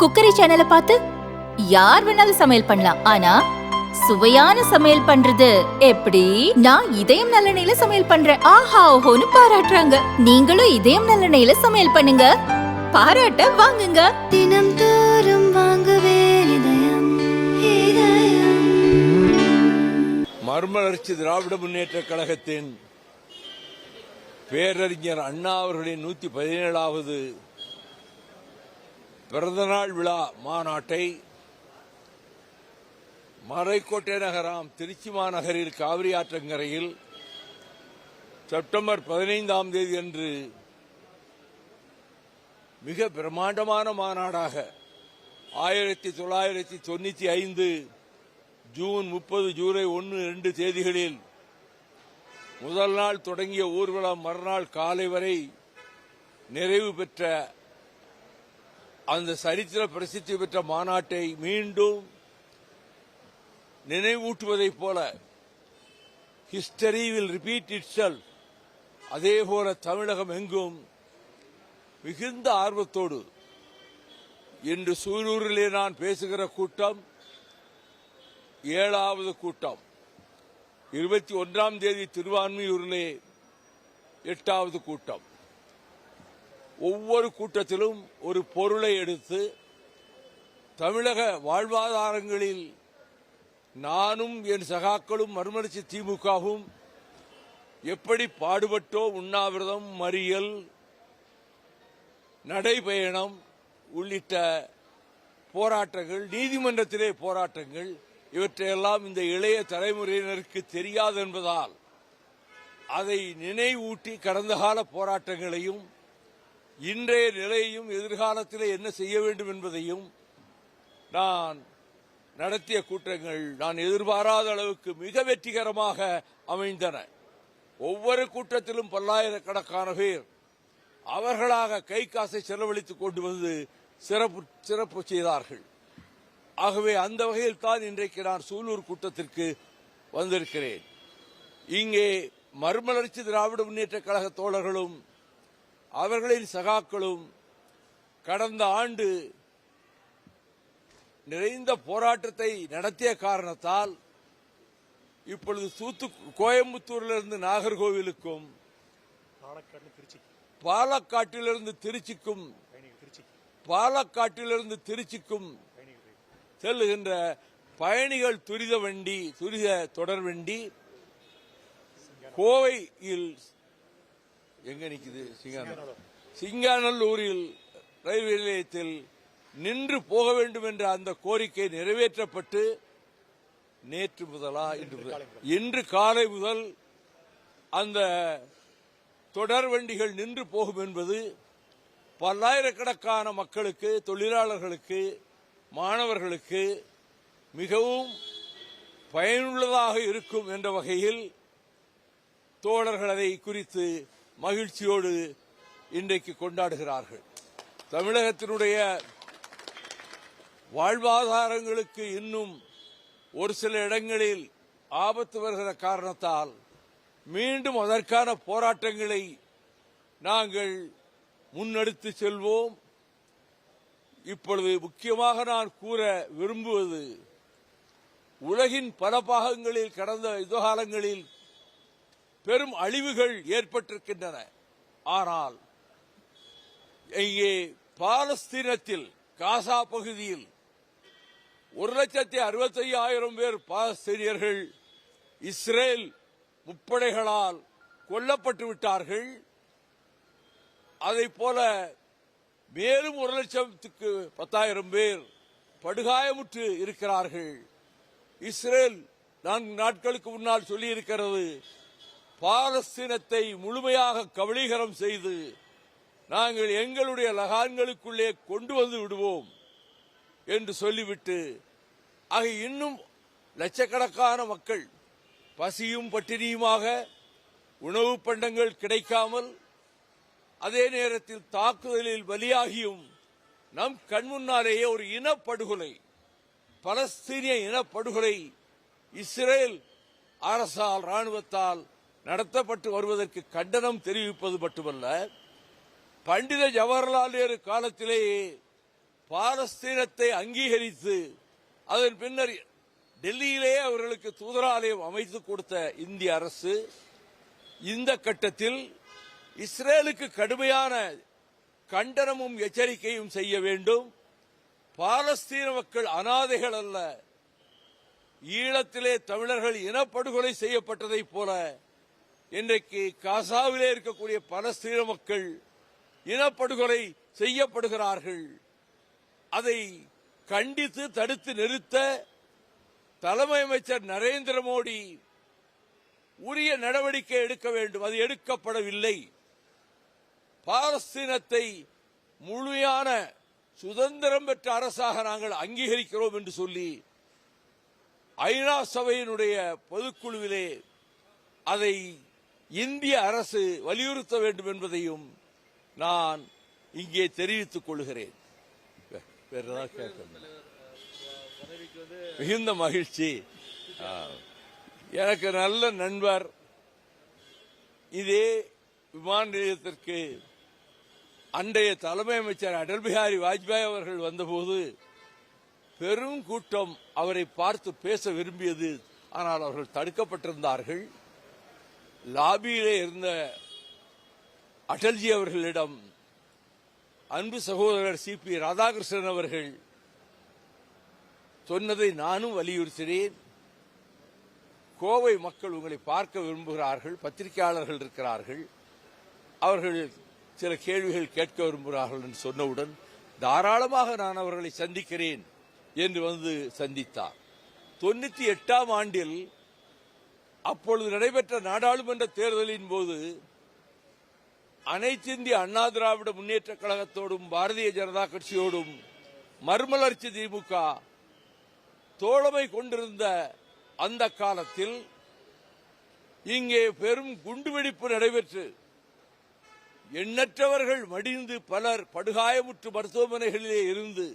Cookery சேனலை பார்த்து யார் வேணாலும் சமையல் பண்ணலாம். ஆனா சுவையான சமையல் பண்றது எப்படி? நான் இதயம் நல்லெண்ணெயில சமையல் பண்றேன். ஆஹா ஓஹோன்னு பாராட்டுறாங்க. நீங்களும் இதயம் நல்லெண்ணெயில சமையல் பண்ணுங்க. பாராட்ட வாங்குங்க. தினம் தோறும் மர்மலர்ச்சி திராவிட முன்னேற்ற கழகத்தின் பேரறிஞர் அண்ணா அவர்களின் நூத்தி பதினேழாவது பிறந்தநாள் விழா மாநாட்டை மறைக்கோட்டை நகராம் திருச்சி மாநகரில் காவிரி ஆற்றங்கரையில் செப்டம்பர் பதினைந்தாம் தேதி அன்று மிக பிரம்மாண்டமான மாநாடாக ஆயிரத்தி தொள்ளாயிரத்தி தொண்ணூத்தி ஐந்து ஜூன் முப்பது ஜூலை ஒன்று இரண்டு தேதிகளில் முதல் நாள் தொடங்கிய ஊர்வலம் மறுநாள் காலை வரை நிறைவு பெற்ற அந்த சரித்திர பிரசித்தி பெற்ற மாநாட்டை மீண்டும் நினைவூட்டுவதைப் போல ஹிஸ்டரி வில் ரிப்பீட் இட் அதே போல தமிழகம் எங்கும் மிகுந்த ஆர்வத்தோடு இன்று சூலூரிலே நான் பேசுகிற கூட்டம் ஏழாவது கூட்டம். இருபத்தி ஒன்றாம் தேதி திருவான்மையூரிலே எட்டாவது கூட்டம். ஒவ்வொரு கூட்டத்திலும் ஒரு பொருளை எடுத்து தமிழக வாழ்வாதாரங்களில் நானும் என் சகாக்களும் மறுமலர்ச்சி திமுகவும் எப்படி பாடுபட்டோ உண்ணாவிரதம் மறியல் நடைபயணம் உள்ளிட்ட போராட்டங்கள் நீதிமன்றத்திலே போராட்டங்கள் இவற்றையெல்லாம் இந்த இளைய தலைமுறையினருக்கு தெரியாது என்பதால் அதை நினைவூட்டி கடந்த கால போராட்டங்களையும் இன்றைய நிலையையும் எதிர்காலத்தில் என்ன செய்ய வேண்டும் என்பதையும் நான் நடத்திய கூட்டங்கள் நான் எதிர்பாராத அளவுக்கு மிக வெற்றிகரமாக அமைந்தன. ஒவ்வொரு கூட்டத்திலும் பல்லாயிரக்கணக்கான பேர் அவர்களாக கை காசை செலவழித்துக் கொண்டு வந்து சிறப்பு சிறப்பு செய்தார்கள். ஆகவே அந்த வகையில் தான் இன்றைக்கு நான் சூலூர் கூட்டத்திற்கு வந்திருக்கிறேன். இங்கே மறுமலர்ச்சி திராவிட முன்னேற்ற கழக தோழர்களும் அவர்களின் சகாக்களும் கடந்த ஆண்டு நிறைந்த போராட்டத்தை நடத்திய காரணத்தால் இப்பொழுது தூத்து கோயம்புத்தூரிலிருந்து நாகர்கோவிலுக்கும் பாலக்காட்டிலிருந்து திருச்சிக்கும் பாலக்காட்டிலிருந்து திருச்சிக்கும் செல்லுகின்ற பயணிகள் துரித வண்டி துரித தொடர் வண்டி கோவையில் எங்க நிக்குது? சிங்காநல்லூர். சிங்காநல்லூரில் ரயில்வே நிலையத்தில் நின்று போக வேண்டும் என்ற அந்த கோரிக்கை நிறைவேற்றப்பட்டு நேற்று முதலா இன்று இன்று காலை முதல் அந்த தொடர் வண்டிகள் நின்று போகும் என்பது பல்லாயிரக்கணக்கான மக்களுக்கு தொழிலாளர்களுக்கு மாணவர்களுக்கு மிகவும் பயனுள்ளதாக இருக்கும் என்ற வகையில் தோழர்கள் அதை குறித்து மகிழ்ச்சியோடு இன்றைக்கு கொண்டாடுகிறார்கள். தமிழகத்தினுடைய வாழ்வாதாரங்களுக்கு இன்னும் ஒரு சில இடங்களில் ஆபத்து வருகிற காரணத்தால் மீண்டும் அதற்கான போராட்டங்களை நாங்கள் முன்னெடுத்து செல்வோம். இப்பொழுது முக்கியமாக நான் கூற விரும்புவது உலகின் பல பாகங்களில் கடந்த யுககாலங்களில் பெரும் அழிவுகள் ஏற்பட்டிருக்கின்றன. ஆனால் இங்கே பாலஸ்தீனத்தில் காசா பகுதியில் ஒரு லட்சத்தி அறுபத்தி ஐயாயிரம் பேர் பாலஸ்தீனியர்கள் இஸ்ரேல் முப்படைகளால் கொல்லப்பட்டு விட்டார்கள். அதை போல மேலும் ஒரு லட்சத்துக்கு பத்தாயிரம் பேர் படுகாயமுற்று இருக்கிறார்கள். இஸ்ரேல் நான்கு நாட்களுக்கு முன்னால் சொல்லியிருக்கிறது பாலஸ்தீனத்தை முழுமையாக கபலீகரம் செய்து நாங்கள் எங்களுடைய லகான்களுக்குள்ளே கொண்டு வந்து விடுவோம் என்று சொல்லிவிட்டு ஆக இன்னும் லட்சக்கணக்கான மக்கள் பசியும் பட்டினியுமாக உணவு பண்டங்கள் கிடைக்காமல் அதே நேரத்தில் தாக்குதலில் பலியாகியும் நம் கண்முன்னாலேயே ஒரு இனப்படுகொலை பலஸ்தீனிய இனப்படுகொலை இஸ்ரேல் அரசால் ராணுவத்தால் நடத்தப்பட்டு வருவதற்கு கண்டனம் தெரிவிப்பது மட்டுமல்ல பண்டித ஜவஹர்லால் நேரு காலத்திலேயே பாலஸ்தீனத்தை அங்கீகரித்து அதன் பின்னர் டெல்லியிலே அவர்களுக்கு தூதராலயம் அமைத்து கொடுத்த இந்திய அரசு இந்த கட்டத்தில் இஸ்ரேலுக்கு கடுமையான கண்டனமும் எச்சரிக்கையும் செய்ய வேண்டும். பாலஸ்தீன மக்கள் அனாதைகள் அல்ல. ஈழத்திலே தமிழர்கள் இனப்படுகொலை செய்யப்பட்டதைப் போல இன்றைக்கு காசாவிலே இருக்கக்கூடிய பலஸ்தீன மக்கள் இனப்படுகொலை செய்யப்படுகிறார்கள். அதை கண்டித்து தடுத்து நிறுத்த தலைமை அமைச்சர் நரேந்திர மோடி உரிய நடவடிக்கை எடுக்க வேண்டும். அது எடுக்கப்படவில்லை. பாலஸ்தீனத்தை முழுமையான சுதந்திரம் பெற்ற அரசாக நாங்கள் அங்கீகரிக்கிறோம் என்று சொல்லி ஐநா சபையினுடைய பொதுக்குழுவிலே அதை இந்திய அரசு வலியுறுத்த வேண்டும் என்பதையும் நான் இங்கே தெரிவித்துக் கொள்கிறேன். வேற ஏதாவது கேட்கணும்? மிகுந்த மகிழ்ச்சி. எனக்கு நல்ல நண்பர். இதே விமான நிலையத்திற்கு அன்றைய தலைமை அமைச்சர் அடல் பிஹாரி வாஜ்பாய் அவர்கள் வந்தபோது பெரும் கூட்டம் அவரை பார்த்து பேச விரும்பியது. ஆனால் அவர்கள் தடுக்கப்பட்டிருந்தார்கள். லாபியிலே இருந்த அடல்ஜி அவர்களிடம் அன்பு சகோதரர் சி பி ராதாகிருஷ்ணன் அவர்கள் சொன்னதை நானும் வலியுறுத்தினேன். கோவை மக்கள் உங்களை பார்க்க விரும்புகிறார்கள் பத்திரிகையாளர்கள் இருக்கிறார்கள். அவர்கள் சில கேள்விகள் கேட்க விரும்புகிறார்கள் என்று சொன்னவுடன் தாராளமாக நான் அவர்களை சந்திக்கிறேன் என்று வந்து சந்தித்தார். தொண்ணூத்தி எட்டாம் ஆண்டில் அப்பொழுது நடைபெற்ற நாடாளுமன்ற தேர்தலின் போது அனைத்து இந்திய அண்ணா திராவிட முன்னேற்ற கழகத்தோடும் பாரதிய ஜனதா கட்சியோடும் மறுமலர்ச்சி திமுக தோழமை கொண்டிருந்த அந்த காலத்தில் இங்கே பெரும் குண்டுவெடிப்பு நடைபெற்று எண்ணற்றவர்கள் மடிந்து பலர் படுகாயமுற்று மருத்துவமனைகளிலே இருந்து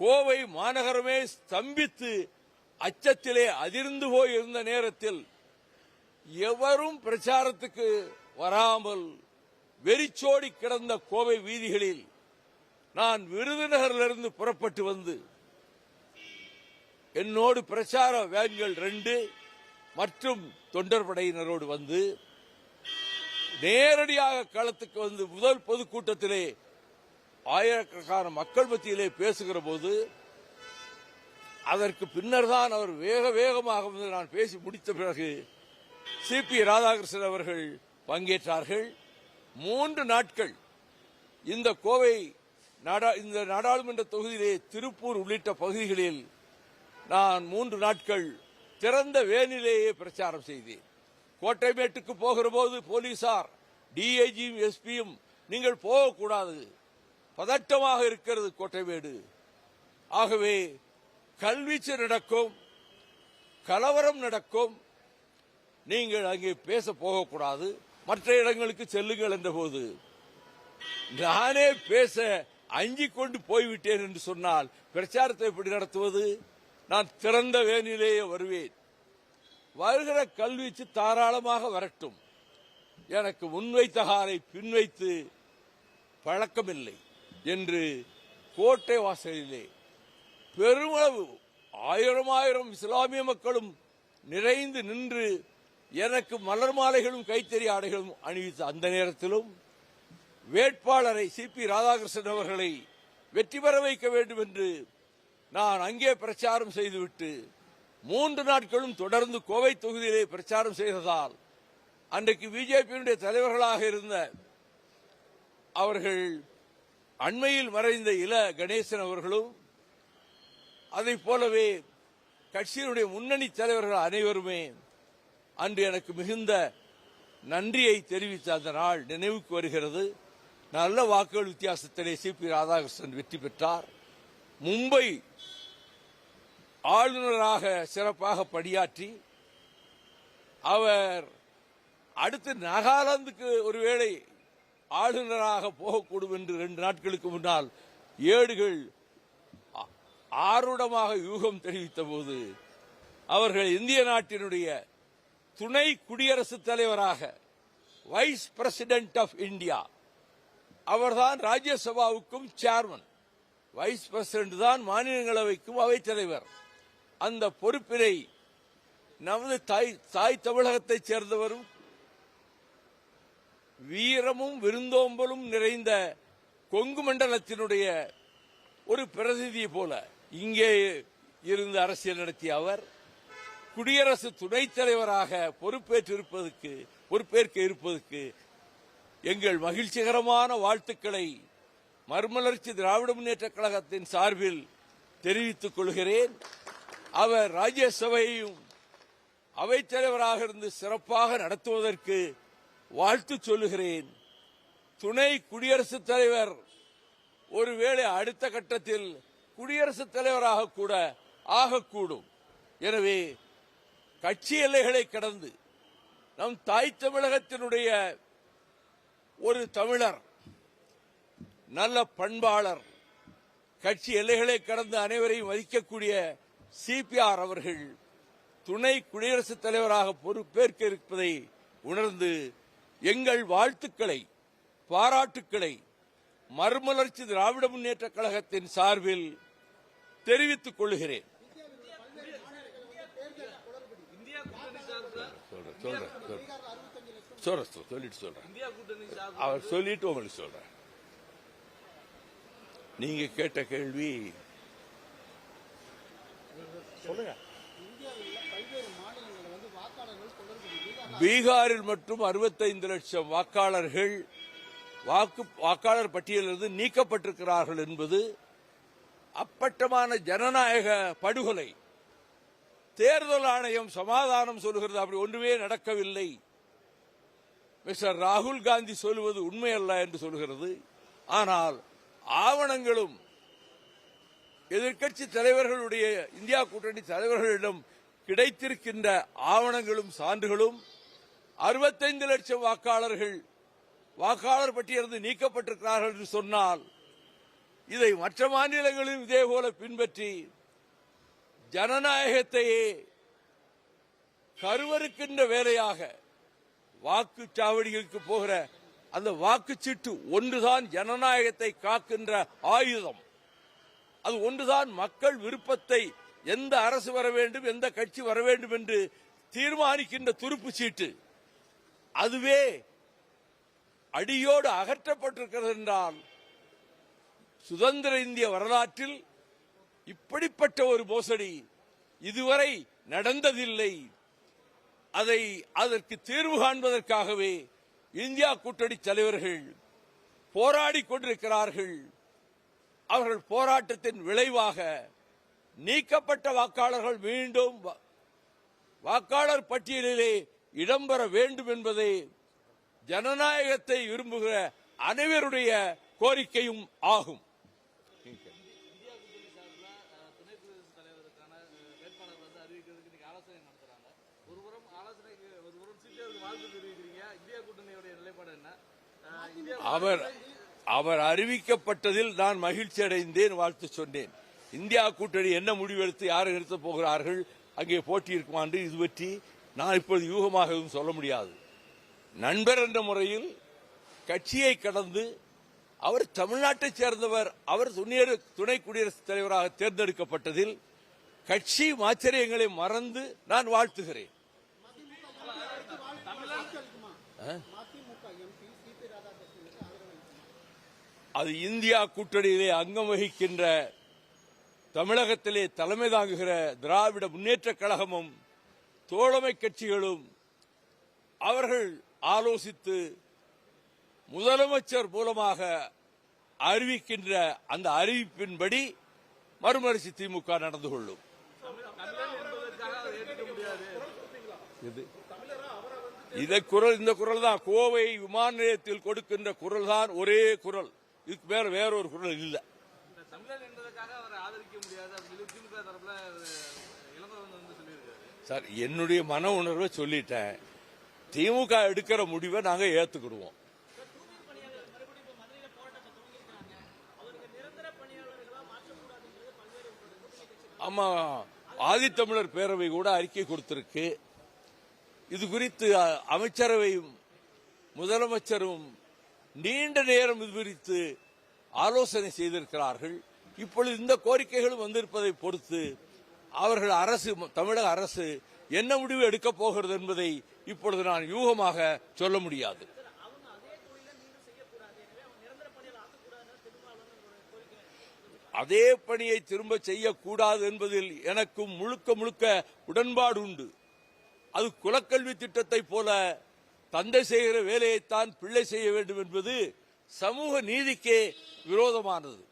கோவை மாநகரமே ஸ்தம்பித்து அச்சத்திலே அதிர்ந்து போய் இருந்த நேரத்தில் எவரும் பிரச்சாரத்துக்கு வராமல் வெறிச்சோடி கிடந்த கோவை வீதிகளில் நான் விருதுநகரிலிருந்து புறப்பட்டு வந்து என்னோடு பிரச்சார வேன்கள் ரெண்டு மற்றும் தொண்டர் படையினரோடு வந்து நேரடியாக களத்துக்கு வந்து முதல் பொதுக்கூட்டத்திலே ஆயிரக்கணக்கான மக்கள் மத்தியிலே பேசுகிற போது அதற்கு பின்னர் தான் அவர் வேக வேகமாக வந்து நான் பேசி முடித்த பிறகு சி பி ராதாகிருஷ்ணன் அவர்கள் பங்கேற்றார்கள். மூன்று நாட்கள் இந்த கோவை நாடா- இந்த நாடாளுமன்ற தொகுதியிலே திருப்பூர் உள்ளிட்ட பகுதிகளில் நான் மூன்று நாட்கள் திறந்த வேனிலேயே பிரச்சாரம் செய்தேன். கோட்டைமேட்டுக்கு போகிற போது போலீசார் டிஐஜியும் எஸ்பியும் நீங்கள் போகக்கூடாது. பதட்டமாக இருக்கிறது கோட்டைமேடு. ஆகவே கல்வீச்சு நடக்கும் கலவரம் நடக்கும். நீங்கள் அங்கே பேச போகக்கூடாது. மற்ற இடங்களுக்கு செல்லுங்கள் என்ற போது நானே பேச அஞ்சி கொண்டு போய்விட்டேன் என்று சொன்னால் பிரச்சாரத்தை எப்படி நடத்துவது? நான் திறந்த வேனிலேயே வருவேன். வருகிற கல்வீச்சு தாராளமாக வரட்டும். எனக்கு முன்வைத்த காலை பின்வைத்து பழக்கமில்லை என்று கோட்டை வாசலிலே பெருமளவு ஆயிரம் ஆயிரம் இஸ்லாமிய மக்களும் நிறைந்து நின்று எனக்கு மலர் மாலைகளும் கைத்தறி ஆடைகளும் அணிவித்த அந்த நேரத்திலும் வேட்பாளரை சி. பி. ராதாகிருஷ்ணன் அவர்களை வெற்றி பெற வைக்க வேண்டும் என்று நான் அங்கே பிரச்சாரம் செய்துவிட்டு மூன்று நாட்களும் தொடர்ந்து கோவை தொகுதியிலே பிரச்சாரம் செய்ததால் அன்றைக்கு பிஜேபியினுடைய தலைவர்களாக இருந்த அவர்கள் அண்மையில் மறைந்த இள கணேசன் அவர்களும் அதைப் போலவே கட்சியினுடைய முன்னணி தலைவர்கள் அனைவருமே அன்று எனக்கு மிகுந்த நன்றியை தெரிவித்த அந்த நாள் நினைவுக்கு வருகிறது. நல்ல வாக்குகள் வித்தியாசத்திலே சி. பி. ராதாகிருஷ்ணன் வெற்றி பெற்றார். மும்பை ஆளுநராக சிறப்பாக பணியாற்றி அவர் அடுத்து நாகாலாந்துக்கு ஒருவேளை ஆளுநராக போகக்கூடும் என்று ரெண்டு நாட்களுக்கு முன்னால் ஏடுகள் ஆருடமாக யூகம் தெரிவித்த போது அவர்கள் இந்திய நாட்டினுடைய துணை குடியரசுத் தலைவராக வைஸ் பிரசிடென்ட் ஆஃப் இந்தியா அவர்தான் ராஜ்யசபாவுக்கும் சேர்மன் வைஸ் பிரசிடென்ட் தான் மாநிலங்களவைக்கும் அவைத்தலைவர் அந்த பொறுப்பினை நமது தாய் தாய் தமிழகத்தைச் சேர்ந்தவரும் வீரமும் விருந்தோம்பலும் நிறைந்த கொங்கு மண்டலத்தினுடைய ஒரு பிரதிநிதி போல இங்கே இருந்து அரசியல் நடத்திய அவர் குடியரசு துணைத் தலைவராக பொறுப்பேற்றிருப்பதற்கு பொறுப்பேற்க இருப்பதற்கு எங்கள் மகிழ்ச்சிகரமான வாழ்த்துக்களை மறுமலர்ச்சி திராவிட முன்னேற்ற கழகத்தின் சார்பில் தெரிவித்துக் கொள்கிறேன். அவர் ராஜ்யசபையையும் அவைத்தலைவராக இருந்து சிறப்பாக நடத்துவதற்கு வாழ்த்து சொல்லுகிறேன். துணை குடியரசுத் தலைவர் ஒருவேளை அடுத்த கட்டத்தில் குடியரசுத் தலைவராக கூட ஆகக்கூடும். எனவே கட்சி எல்லைகளை கடந்து நம் தாய் தமிழகத்தினுடைய ஒரு தமிழர் நல்ல பண்பாளர் கட்சி எல்லைகளை கடந்து அனைவரையும் மதிக்கக்கூடிய சிபிஆர் அவர்கள் துணை குடியரசுத் தலைவராக பொறுப்பேற்க இருப்பதை உணர்ந்து எங்கள் வாழ்த்துக்களை பாராட்டுக்களை மறுமலர்ச்சி திராவிட முன்னேற்ற கழகத்தின் சார்பில் தெரிவித்துக் கொள்கிறேன். சொல்றேன், சொல்றேன், சொல்றேன். சொல்றேன், சொல், சொல்லிட்டு சொல்றேன். அவர் சொல்லிட்டு உங்களுக்கு சொல்றேன். நீங்க கேட்ட கேள்வி. பீகாரில் மட்டும் 65 லட்சம் வாக்காளர்கள் வாக்கு வாக்காளர் பட்டியலிருந்து நீக்கப்பட்டிருக்கிறார்கள் என்பது அப்பட்டமான ஜனநாயக படுகொலை. தேர்தல் ஆணையம் சமாதானம் சொல்கிறது அப்படி ஒன்றுமே நடக்கவில்லை. மிஸ்டர் ராகுல் காந்தி சொல்லுவது உண்மையல்ல என்று சொல்கிறது ஆனால் ஆவணங்களும் எதிர்க்கட்சி தலைவர்களுடைய இந்தியா கூட்டணி தலைவர்களிடம் கிடைத்திருக்கின்ற ஆவணங்களும் சான்றுகளும் 65 லட்சம் வாக்காளர்கள் வாக்காளர் பட்டியலிருந்து நீக்கப்பட்டிருக்கிறார்கள் என்று சொன்னால் இதை மற்ற மாநிலங்களிலும் இதேபோல பின்பற்றி ஜனநாயகத்தையே கருவறுக்கின்ற வேலையாக வாக்குச்சாவடிகளுக்கு போகிற அந்த வாக்குச்சீட்டு ஒன்றுதான் ஜனநாயகத்தை காக்கின்ற ஆயுதம். அது ஒன்றுதான் மக்கள் விருப்பத்தை எந்த அரசு வர வேண்டும் எந்த கட்சி வர வேண்டும் என்று தீர்மானிக்கின்ற துருப்பு சீட்டு. அதுவே அடியோடு அகற்றப்பட்டிருக்கிறது என்றால் சுதந்திர இந்திய வரலாற்றில் இப்படிப்பட்ட ஒரு மோசடி இதுவரை நடந்ததில்லை. அதை அதற்கு தீர்வு காண்பதற்காகவே இந்தியா கூட்டணி தலைவர்கள் போராடி கொண்டிருக்கிறார்கள். அவர்கள் போராட்டத்தின் விளைவாக நீக்கப்பட்ட வாக்காளர்கள் மீண்டும் வாக்காளர் பட்டியலிலே இடம்பெற வேண்டும் என்பதே ஜனநாயகத்தை விரும்புகிற அனைவருடைய கோரிக்கையும் ஆகும் துணை குடியரசுத் தலைவருக்கான அஹ், வேட்பாளர் வந்து அறிவிக்கிறதுக்கு இன்னைக்கு ஆலோசனை நடத்துறாங்க ஒருபுறம் ஆலோசனைக்கு ஒருபுறம் சிபிஐக்கு வாழ்த்து தெரிவிக்கிறீங்க இந்தியா கூட்டணியுடைய நிலைப்பாடு என்ன அஹ், இந்தியா அவர் அவர் அறிவிக்கப்பட்டதில் நான் மகிழ்ச்சி அடைந்தேன் வாழ்த்து சொன்னேன். இந்தியா கூட்டணி என்ன முடிவெடுத்து யாரை நிறுத்தப் போகிறார்கள் அங்கே போட்டி இருக்குமா என்று இது பற்றி நான் இப்பொழுது யூகமாக எதுவும் சொல்ல முடியாது. நண்பர் என்ற முறையில் கட்சியை கடந்து அவர் தமிழ்நாட்டைச் சேர்ந்தவர் அவர் துணை- துணை குடியரசுத் தலைவராக தேர்ந்தெடுக்கப்பட்டதில் கட்சி ஆச்சரியங்களை மறந்து நான் வாழ்த்துகிறேன். அது இந்தியா கூட்டணியிலே அங்கம் வகிக்கின்ற தமிழகத்திலே தலைமை தாங்குகிற திராவிட முன்னேற்ற கழகமும் தோழமை கட்சிகளும் அவர்கள் ஆலோசித்து முதலமைச்சர் மூலமாக அறிவிக்கின்ற அந்த அறிவிப்பின்படி மறுமலர்ச்சி திமுக நடந்து கொள்ளும். இது இதை குரல் இந்த குரல் தான் கோவை விமான நிலையத்தில் கொடுக்கின்ற குரல் தான் ஒரே குரல். இதுக்கு மேல வேற ஒரு குரல் இல்லை சார் என்னுடைய மன உணர்வை சொல்லிட்டேன். திமுக எடுக்கிற முடிவை நாங்க ஏத்துக்கிடுவோம். ஆமா ஆதித்தமிழர் பேரவை கூட அறிக்கை கொடுத்திருக்கு. இது குறித்து அமைச்சரவையும் முதலமைச்சரும் நீண்ட நேரம் இது குறித்து ஆலோசனை செய்திருக்கிறார்கள். இப்பொழுது இந்த கோரிக்கைகளும் வந்திருப்பதை பொறுத்து அவர்கள் அரசு தமிழக அரசு என்ன முடிவு எடுக்கப் போகிறது என்பதை இப்பொழுது நான் யூகமாக சொல்ல முடியாது. அதே பணியை திரும்ப செய்யக்கூடாது என்பதில் எனக்கும் முழுக்க முழுக்க உடன்பாடு உண்டு. அது குலக்கல்வி திட்டத்தை போல தந்தை செய்கிற வேலையைத்தான் பிள்ளை செய்ய வேண்டும் என்பது சமூக நீதிக்கே விரோதமானது.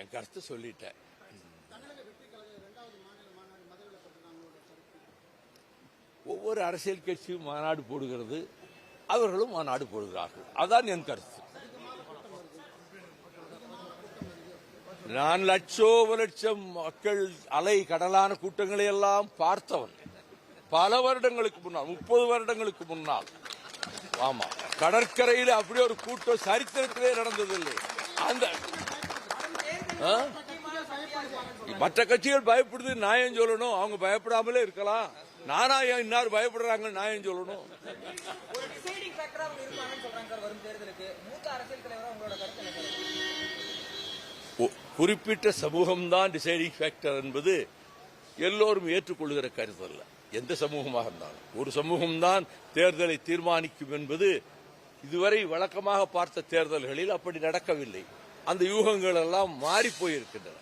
என் கருத்து சொல்லிட்டேன். ஒவ்வொரு அரசியல் கட்சியும் மாநாடு போடுகிறது. அவர்களும் மாநாடு போடுகிறார்கள். அதான் என் கருத்து. நான் லட்சோ லட்சம் மக்கள் அலை கடலான கூட்டங்களை எல்லாம் பார்த்தவன். பல வருடங்களுக்கு முன்னால் முப்பது வருடங்களுக்கு முன்னால். ஆமா கடற்கரையில் அப்படி ஒரு கூட்டம் சரித்திரத்திலே நடந்ததில்லை. அந்த ஆ? மற்ற கட்சிகள் பயப்படுது நியாயம் சொல்லணும். அவங்க பயப்படாமலே இருக்கலாம். நானா ஏன் இன்னார் பயப்படுறாங்க நியாயம் சொல்லணும்? மூத்த அரசியல் தலைவரா உங்களோட கருத்து குறிப்பிட்ட சமூகம்தான் டிசைடிங் ஃபேக்டர் என்பது எல்லோரும் ஏற்றுக்கொள்கிற கருத்து அல்ல எந்த சமூகமாக இருந்தாலும். ஒரு சமூகம்தான் தேர்தலை தீர்மானிக்கும் என்பது இதுவரை வழக்கமாக பார்த்த தேர்தல்களில் அப்படி நடக்கவில்லை. அந்த யூகங்கள் எல்லாம் மாறி போயிருக்கின்றன.